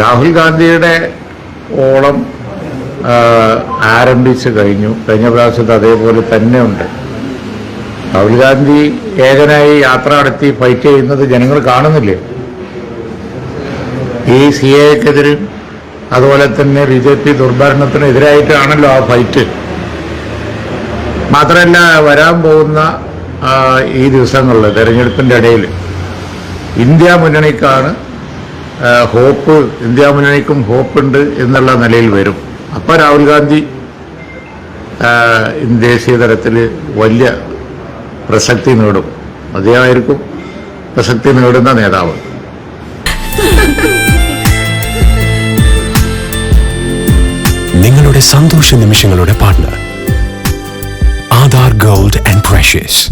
രാഹുൽ ഗാന്ധിയുടെ ഓളം ആരംഭിച്ച് കഴിഞ്ഞു. കഴിഞ്ഞ പ്രാവശ്യത്ത് അതേപോലെ തന്നെ ഉണ്ട് രാഹുൽ ഗാന്ധി ഏകനായി യാത്ര നടത്തി ഫൈറ്റ് ചെയ്യുന്നത് ജനങ്ങൾ കാണുന്നില്ലേ? ഈ സി എക്കെതിരും അതുപോലെ തന്നെ ബി ജെ പി ദുർഭരണത്തിനെതിരായിട്ടാണല്ലോ ആ ഫൈറ്റ്. മാത്രമല്ല വരാൻ പോകുന്ന ഈ ദിവസങ്ങളിൽ തെരഞ്ഞെടുപ്പിന്റെ ഇടയിൽ ഇന്ത്യ മുന്നണിക്കാണ് ഹോപ്പ് ഇന്ത്യ മുന്നണിക്കും ഹോപ്പുണ്ട് എന്നുള്ള നിലയിൽ വരും. അപ്പോൾ രാഹുൽ ഗാന്ധി ദേശീയ തലത്തിൽ വലിയ പ്രസക്തി നേടും. അദ്ദേഹമായിരിക്കും പ്രസക്തി നേടുന്ന നേതാവ്. നിങ്ങളുടെ സന്തോഷ നിമിഷങ്ങളുടെ partner Aadhaar gold and precious.